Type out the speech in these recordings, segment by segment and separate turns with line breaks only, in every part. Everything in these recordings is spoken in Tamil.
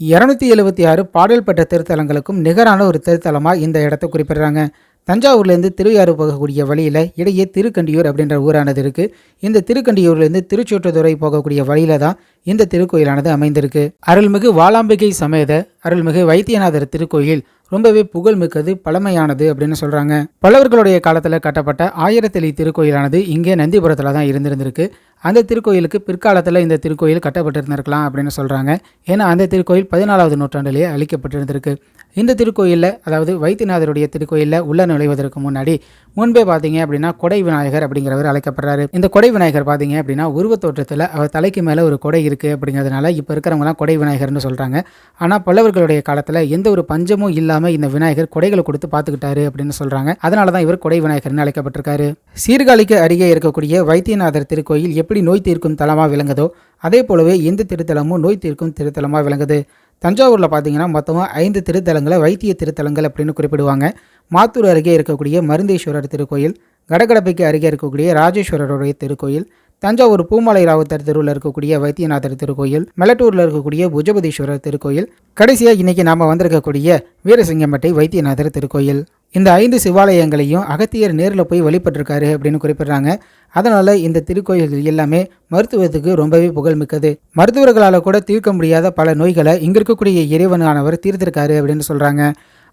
இரநூத்தி எழுபத்தி ஆறு பாடல் பெற்ற திருத்தலங்களுக்கும் நிகரான ஒரு திருத்தலமாக இந்த இடத்தை குறிப்பிடுறாங்க. தஞ்சாவூர்லேருந்து திருவையாறு போகக்கூடிய வழியில் இடையே திருக்கண்டியூர் அப்படின்ற ஊரானது இருக்குது இந்த திருக்கண்டியூர்லேருந்து திருச்சூற்றுத்துறை போகக்கூடிய வழியில தான் இந்த திருக்கோயிலானது அமைந்திருக்கு. அருள்மிகு வாலாம்பிகை சமேத அருள்மிகு வைத்தியநாதர் திருக்கோயில் ரொம்பவே புகழ்மிக்கது பழமையானது அப்படின்னு சொல்கிறாங்க பல்லவர்களுடைய காலத்தில் கட்டப்பட்ட ஆயிரத்தெளி திருக்கோயிலானது இங்கே நந்திபுரத்தில் தான் இருந்திருந்திருக்கு. அந்த திருக்கோயிலுக்கு பிற்காலத்தில் இந்த திருக்கோயில் கட்டப்பட்டிருந்திருக்கலாம் அப்படின்னு சொல்கிறாங்க ஏன்னா அந்த திருக்கோயில் பதினாலாவது நூற்றாண்டிலேயே அழிக்கப்பட்டிருந்திருக்கு. இந்த திருக்கோயிலில் அதாவது வைத்தியநாதருடைய திருக்கோயிலில் உள்ள நுழைவதற்கு முன்னாடி முன்பே பார்த்தீங்க அப்படின்னா கொடை விநாயகர் அப்படிங்கிறவர் அழைக்கப்படுறாரு. இந்த கொடை விநாயகர் பார்த்தீங்க அப்படின்னா உருவத் தோற்றத்தில் அவர் தலைக்கு மேலே ஒரு கொடை இருக்குது அப்படிங்கிறதுனால இப்போ இருக்கிறவங்களாம் கொடை விநாயகர்னு சொல்கிறாங்க ஆனால் பல்லவர்களுடைய காலத்தில் எந்த ஒரு பஞ்சமும் இல்லாமல் இந்த விநாயகர் கொடைகளை கொடுத்து பார்த்துக்கிட்டாரு அப்படின்னு சொல்கிறாங்க அதனால தான் இவர் கொடை விநாயகர்னு அழைக்கப்பட்டிருக்காரு. சீர்காழிக்கு அருகே இருக்கக்கூடிய வைத்தியநாதர் திருக்கோயில் எப்படி நோய் தீர்க்கும் தலமாக விளங்குதோ அதே போலவே இந்த திருத்தலமும் நோய் தீர்க்கும் திருத்தலமாக விளங்குது. தஞ்சாவூரில் பார்த்தீங்கன்னா மொத்தமாக ஐந்து திருத்தலங்களை வைத்திய திருத்தலங்கள் அப்படின்னு குறிப்பிடுவாங்க. மாத்தூர் அருகே இருக்கக்கூடிய மருந்தேஸ்வரர் திருக்கோயில் கடகடப்பைக்கு அருகே இருக்கக்கூடிய ராஜேஸ்வரருடைய திருக்கோயில் தஞ்சாவூர் பூமலை ராவுத்தர் தெருவில் இருக்கக்கூடிய வைத்தியநாதர் திருக்கோயில் மெலட்டூரில் இருக்கக்கூடிய புஜபதீஸ்வரர் திருக்கோயில் கடைசியாக இன்னைக்கு நாம் வந்திருக்கக்கூடிய வீரசிங்கம்பட்டை வைத்தியநாதர் திருக்கோயில். இந்த ஐந்து சிவாலயங்களையும் அகத்தியர் நேரில் போய் வழிபட்டிருக்காரு அப்படின்னு குறிப்பிட்றாங்க. அதனால் இந்த திருக்கோயில்கள் எல்லாமே மருத்துவத்துக்கு ரொம்பவே புகழ்மிக்கது. மருத்துவர்களால் கூட தீர்க்க முடியாத பல நோய்களை இங்கே இருக்கக்கூடிய இறைவனானவர் தீர்த்திருக்காரு அப்படின்னு சொல்கிறாங்க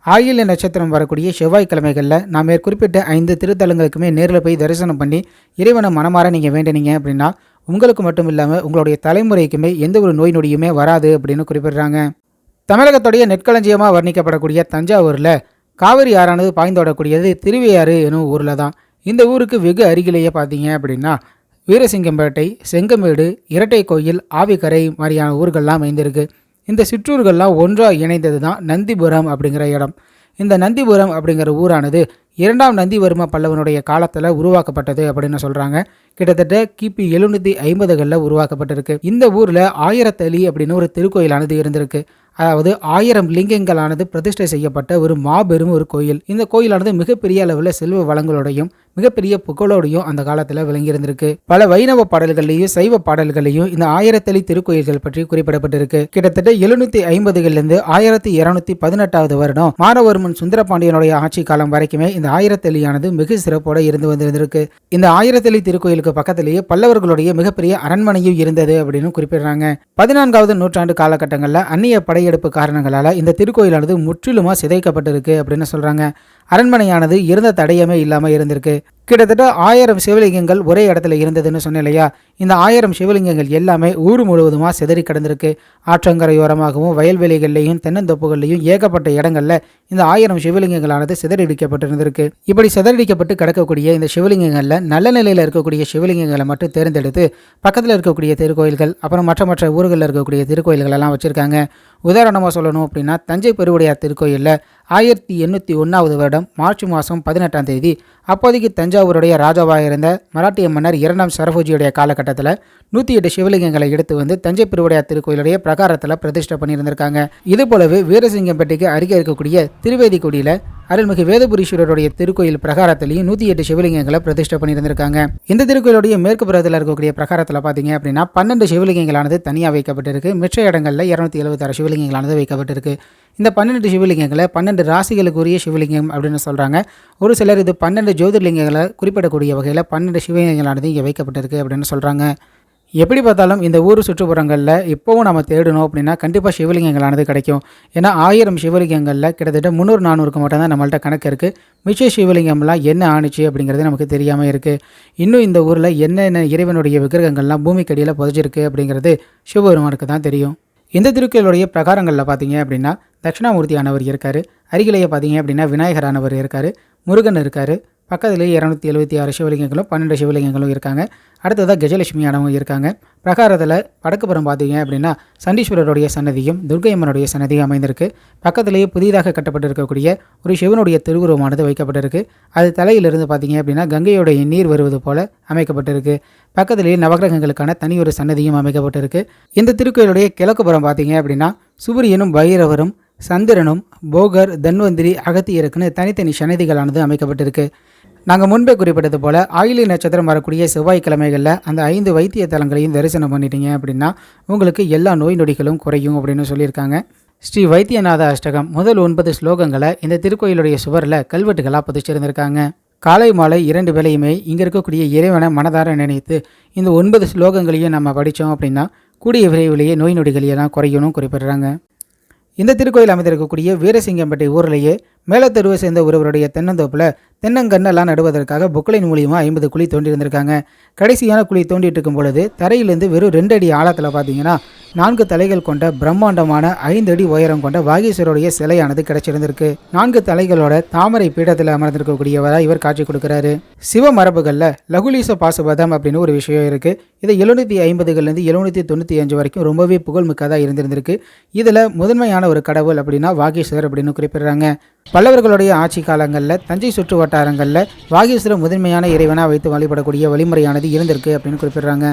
ஆயில்ய நட்சத்திரம் வரக்கூடிய செவ்வாய்க்கிழமைகளில் நான் மேற்குறிப்பிட்ட ஐந்து திருத்தலங்களுக்குமே நேரில் போய் தரிசனம் பண்ணி இறைவனை மனமாற நீங்கள் வேண்டினீங்க அப்படின்னா உங்களுக்கு மட்டும் இல்லாமல் உங்களுடைய தலைமுறைக்குமே எந்த ஒரு நோய் நொடியுமே வராது அப்படின்னு குறிப்பிடுறாங்க. தமிழகத்துடைய நெற்களஞ்சியமாக வர்ணிக்கப்படக்கூடிய தஞ்சாவூரில் காவிரி ஆறானது பாய்ந்தோடக்கூடியது திருவையாறு எனும் ஊரில் தான். இந்த ஊருக்கு வெகு அருகிலேயே பார்த்தீங்க அப்படின்னா வீரசிங்கம்பேட்டை செங்கமேடு இரட்டை கோயில் ஆவிக்கரை மாதிரியான ஊர்கள்லாம் அமைந்திருக்கு. இந்த சிற்றூர்கள்லாம் ஒன்றாக இணைந்தது தான் நந்திபுரம் அப்படிங்கிற இடம். இந்த நந்திபுரம் அப்படிங்கிற ஊரானது இரண்டாம் நந்திவர்ம பல்லவனுடைய காலத்தில் உருவாக்கப்பட்டது அப்படின்னு சொல்கிறாங்க கிட்டத்தட்ட கிபி எழுநூற்றி ஐம்பதுகளில் உருவாக்கப்பட்டிருக்கு. இந்த ஊரில் ஆயிரத்தலி அப்படின்னு ஒரு திருக்கோயிலானது இருந்திருக்கு. அதாவது ஆயிரம் லிங்கங்களானது பிரதிஷ்டை செய்யப்பட்ட ஒரு மாபெரும் ஒரு கோயில். இந்த கோயிலானது மிகப்பெரிய அளவில் செல்வ வளங்களோடையும் மிகப்பெரிய புகழோடையும் அந்த காலத்தில் விளங்கியிருந்திருக்கு. பல வைணவ பாடல்கள்லையும் சைவ பாடல்களையும் இந்த ஆயிரத்தளி திருக்கோயில்கள் பற்றி குறிப்பிடப்பட்டிருக்கு. கிட்டத்தட்ட எழுநூத்தி ஐம்பதுகளிலிருந்து ஆயிரத்தி இருநூத்தி பதினெட்டாவது வருடம் மாரவர்மன் சுந்தரபாண்டியனுடைய ஆட்சி காலம் வரைக்குமே இந்த ஆயிரத்தளியானது மிக சிறப்போட இருந்து வந்திருந்திருக்கு. இந்த ஆயிரத்தளி திருக்கோயிலுக்கு பக்கத்திலேயே பல்லவர்களுடைய மிகப்பெரிய அரண்மனையும் இருந்தது அப்படின்னு குறிப்பிடுறாங்க. பதினான்காவது நூற்றாண்டு காலகட்டங்களில் அந்நிய படை படையெடுப்பு காரணங்களால் இந்த திருக்கோயிலானது முற்றிலுமாக சிதைக்கப்பட்டிருக்கு அப்படின்னு சொல்கிறாங்க அரண்மனையானது இருந்த தடயமே இல்லாமல் இருந்திருக்கு. கிட்டத்தட்ட ஆயிரம் சிவலிங்கங்கள் ஒரே இடத்துல இருந்ததுன்னு சொன்னேன் இல்லையா இந்த ஆயிரம் சிவலிங்கங்கள் எல்லாமே ஊர் முழுவதுமாக சிதறி கிடந்திருக்கு. ஆற்றங்கரையோரமாகவும் வயல்வெளிகள்லையும் தென்னந்தோப்புகள்லையும் ஏகப்பட்ட இடங்களில் இந்த ஆயிரம் சிவலிங்கங்களானது சிதறடிக்கப்பட்டிருந்திருக்கு. இப்படி சிதறடிக்கப்பட்டு கிடக்கக்கூடிய இந்த சிவலிங்கங்களில் நல்ல நிலையில் இருக்கக்கூடிய சிவலிங்கங்களை மட்டும் தேர்ந்தெடுத்து பக்கத்தில் இருக்கக்கூடிய திருக்கோயில்கள் அப்புறம் மற்ற மற்ற ஊர்களில் இருக்கக்கூடிய திருக்கோயில்கள் எல்லாம் வச்சுருக்காங்க. உதாரணமாக சொல்லணும் அப்படின்னா தஞ்சை பெருவுடையார் திருக்கோயிலில் ஆயிரத்தி எண்ணூற்றி ஒன்றாவது வருடம் மார்ச் மாதம் பதினெட்டாம் தேதி அப்போதைக்கு தஞ்சை தஞ்சாவூருடைய ராஜாவாக இருந்த மராட்டிய மன்னர் இரண்டாம் சரபோஜியுடைய காலகட்டத்தில் நூற்றி எட்டு சிவலிங்கங்களை எடுத்து வந்து தஞ்சை பெருவுடையார் திருக்கோயிலுடைய பிரகாரத்தில் பிரதிஷ்டை பண்ணியிருந்திருக்காங்க. இது போலவே வீரசிங்கம்பட்டிக்கு அருகே இருக்கக்கூடிய திருவேதிக்குடியில் அருள்மிகு வேதபுரீஸ்வரருடைய திருக்கோயில் பிரகாரத்திலையும் நூற்றி எட்டு சிவலிங்கங்களை பிரதிஷ்டை பண்ணியிருந்திருக்காங்க. இந்த திருக்கோயிலுடைய மேற்கு புறத்தில் இருக்கக்கூடிய பிரகாரத்தில் பார்த்தீங்க அப்படின்னா பன்னெண்டு சிவலிங்கங்களானது தனியாக வைக்கப்பட்டிருக்கு. மிச்ச இடங்களில் இரநூத்தி எழுபத்தாறு சிவலிங்கங்களானது வைக்கப்பட்டிருக்கு. இந்த பன்னெண்டு சிவலிங்கங்களை பன்னெண்டு ராசிகளுக்குரிய சிவலிங்கம் அப்படின்னு சொல்கிறாங்க ஒரு சிலர் இது பன்னெண்டு ஜோதிர்லிங்கங்களை குறிப்பிடக்கூடிய வகையில் பன்னெண்டு சிவலிங்கங்களானது இங்கே வைக்கப்பட்டிருக்கு அப்படின்னு சொல்கிறாங்க எப்படி பார்த்தாலும் இந்த ஊர் சுற்றுப்புறங்களில் இப்போவும் நம்ம தேடணும் அப்படின்னா கண்டிப்பாக சிவலிங்கங்களானது கிடைக்கும். ஏன்னா ஆயிரம் சிவலிங்கங்களில் கிட்டத்தட்ட முந்நூறு நானூறுக்கு மட்டும் தான் நம்மள்ட்ட கணக்கு இருக்குது மிச்ச சிவலிங்கம்லாம் என்ன ஆணுச்சு அப்படிங்கிறது நமக்கு தெரியாமல் இருக்குது இன்னும் இந்த ஊரில் என்னென்ன இறைவனுடைய விக்கிரகங்கள்லாம் பூமிக்கடியில் புதைச்சிருக்கு அப்படிங்கிறது சிவபெருமானுக்கு தான் தெரியும். இந்த திருக்கோயிலுடைய பிரகாரங்களில் பார்த்தீங்க அப்படின்னா தட்சிணாமூர்த்தியானவர் இருக்கார். அருகிலேயே பார்த்தீங்க அப்படின்னா விநாயகரானவர் இருக்கார். முருகன் இருக்கார். பக்கத்துலேயே இரநூத்தி எழுபத்தி ஆறு சிவலிங்கங்களும் பன்னெண்டு சிவலிங்கங்களும் இருக்காங்க. அடுத்ததாக கஜலட்சுமியானவங்க இருக்காங்க. பிரகாரத்தில் வடக்குப்புறம் பார்த்தீங்க அப்படின்னா சண்டீஸ்வரருடைய சன்னதியும் துர்கையம்மனுடைய சன்னதியும் அமைந்திருக்கு. பக்கத்திலேயே புதிதாக கட்டப்பட்டிருக்கக்கூடிய ஒரு சிவனுடைய திருவுருவமானது வைக்கப்பட்டிருக்கு. அது தலையிலிருந்து பார்த்தீங்க அப்படின்னா கங்கையுடைய நீர் வருவது போல அமைக்கப்பட்டிருக்கு. பக்கத்திலேயே நவகிரகங்களுக்கான தனி ஒரு சன்னதியும் அமைக்கப்பட்டிருக்கு. இந்த திருக்கோயிலுடைய கிழக்குப்புறம் பார்த்தீங்க அப்படின்னா சூரியனும் பைரவரும் சந்திரனும் போகர் தன்வந்திரி அகத்தியருக்குன்னு தனித்தனி சன்னதிகளானது அமைக்கப்பட்டிருக்கு. நாங்கள் முன்பே குறிப்பிட்டது போல் ஆயிலி நட்சத்திரம் வரக்கூடிய செவ்வாய்க்கிழமைகளில் அந்த ஐந்து வைத்திய தலங்களையும் தரிசனம் பண்ணிட்டீங்க அப்படின்னா உங்களுக்கு எல்லா நோய் நொடிகளும் குறையும் அப்படின்னு சொல்லியிருக்காங்க. ஸ்ரீ வைத்தியநாத அஷ்டகம் முதல் ஒன்பது ஸ்லோகங்களை இந்த திருக்கோயிலுடைய சுவரில் கல்வெட்டுகளாக பதிச்சிருந்திருக்காங்க. காலை மாலை இரண்டு வேளையுமே இங்கே இருக்கக்கூடிய இறைவனை மனதார நினைத்து இந்த ஒன்பது ஸ்லோகங்களையும் நம்ம படித்தோம் அப்படின்னா கூடிய விரைவிலேயே நோய் நொடிகளையெல்லாம் குறையணும் குறிப்பிடுறாங்க. இந்த திருக்கோயில் அமைந்திருக்கக்கூடிய வீரசிங்கம்பட்டி ஊர்லேயே மேலத்தெருவை சேர்ந்த ஒருவருடைய தென்னந்தோப்பில் தென்னங்கன்னெல்லாம் நடுவதற்காக பொக்லைன் மூலியமாக ஐம்பது குழி தோண்டியிருந்திருக்காங்க. கடைசியான குழி தோண்டிட்டு இருக்கும் பொழுது தரையிலிருந்து வெறும் ரெண்டு அடி ஆழத்தில் பார்த்தீங்கன்னா நான்கு தலைகள் கொண்ட பிரம்மாண்டமான ஐந்து அடி உயரம் கொண்ட வாகீஸ்வருடைய சிலையானது கிடைச்சிருந்திருக்கு. நான்கு தலைகளோட தாமரை பீடத்தில் அமர்ந்திருக்கக்கூடியவராக இவர் காட்சி கொடுக்குறாரு. சிவ மரபுகளில் லகுலீச பாசுபதம் அப்படின்னு ஒரு விஷயம் இருக்குது இது எழுநூற்றி ஐம்பதுகள்லேருந்து எழுநூற்றி தொண்ணூற்றி அஞ்சு வரைக்கும் ரொம்பவே புகழ்மிக்கதாக இருந்திருந்திருக்கு. இதில் முதன்மையான ஒரு கடவுள் அப்படின்னா வாகீஸ்வரர் அப்படின்னு குறிப்பிடுறாங்க. பல்லவர்களுடைய ஆட்சி காலங்களில் தஞ்சை சுற்று வட்டாரங்களில் வாகீஸ்வரர் முதன்மையான இறைவனாக வைத்து வழிபடக்கூடிய வழிமுறையானது இருந்திருக்கு அப்படின்னு குறிப்பிடுறாங்க.